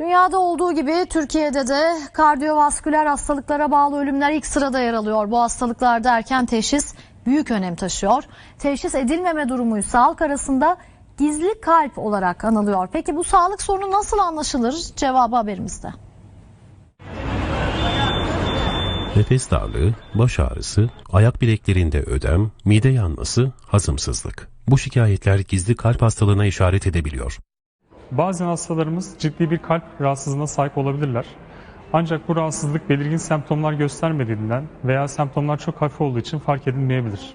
Dünyada olduğu gibi Türkiye'de de kardiyovasküler hastalıklara bağlı ölümler ilk sırada yer alıyor. Bu hastalıklarda erken teşhis büyük önem taşıyor. Teşhis edilmeme durumuysa halk arasında gizli kalp olarak anılıyor. Peki bu sağlık sorunu nasıl anlaşılır? Cevabı haberimizde. Nefes darlığı, baş ağrısı, ayak bileklerinde ödem, mide yanması, hazımsızlık. Bu şikayetler gizli kalp hastalığına işaret edebiliyor. Bazen hastalarımız ciddi bir kalp rahatsızlığına sahip olabilirler. Ancak bu rahatsızlık belirgin semptomlar göstermediğinden veya semptomlar çok hafif olduğu için fark edilmeyebilir.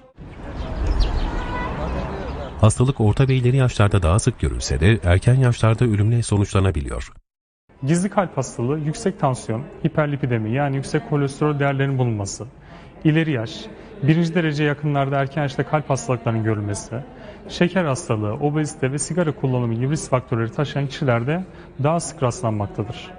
Hastalık orta ve ileri yaşlarda daha sık görülse de erken yaşlarda ölümle sonuçlanabiliyor. Gizli kalp hastalığı yüksek tansiyon, hiperlipidemi yani yüksek kolesterol değerlerinin bulunması, ileri yaş, birinci derece yakınlarda erken yaşta kalp hastalıklarının görülmesi, şeker hastalığı, obezite ve sigara kullanımı gibi risk faktörleri taşıyan kişilerde daha sık rastlanmaktadır.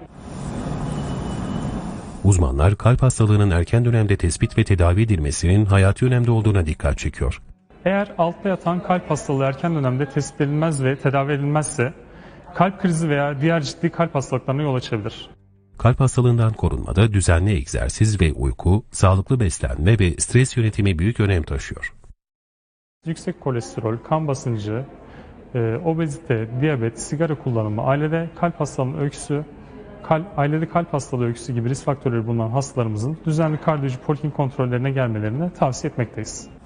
Uzmanlar kalp hastalığının erken dönemde tespit ve tedavi edilmesinin hayati önemde olduğuna dikkat çekiyor. Eğer altta yatan kalp hastalığı erken dönemde tespit edilmez ve tedavi edilmezse kalp krizi veya diğer ciddi kalp hastalıklarına yol açabilir. Kalp hastalığından korunmada düzenli egzersiz ve uyku, sağlıklı beslenme ve stres yönetimi büyük önem taşıyor. Yüksek kolesterol, kan basıncı, e, obezite, diyabet, sigara kullanımı, ailede kalp hastalığının öyküsü, kalp, ailede kalp hastalığı öyküsü gibi risk faktörleri bulunan hastalarımızın düzenli kardiyoloji poliklinik kontrollerine gelmelerini tavsiye etmekteyiz.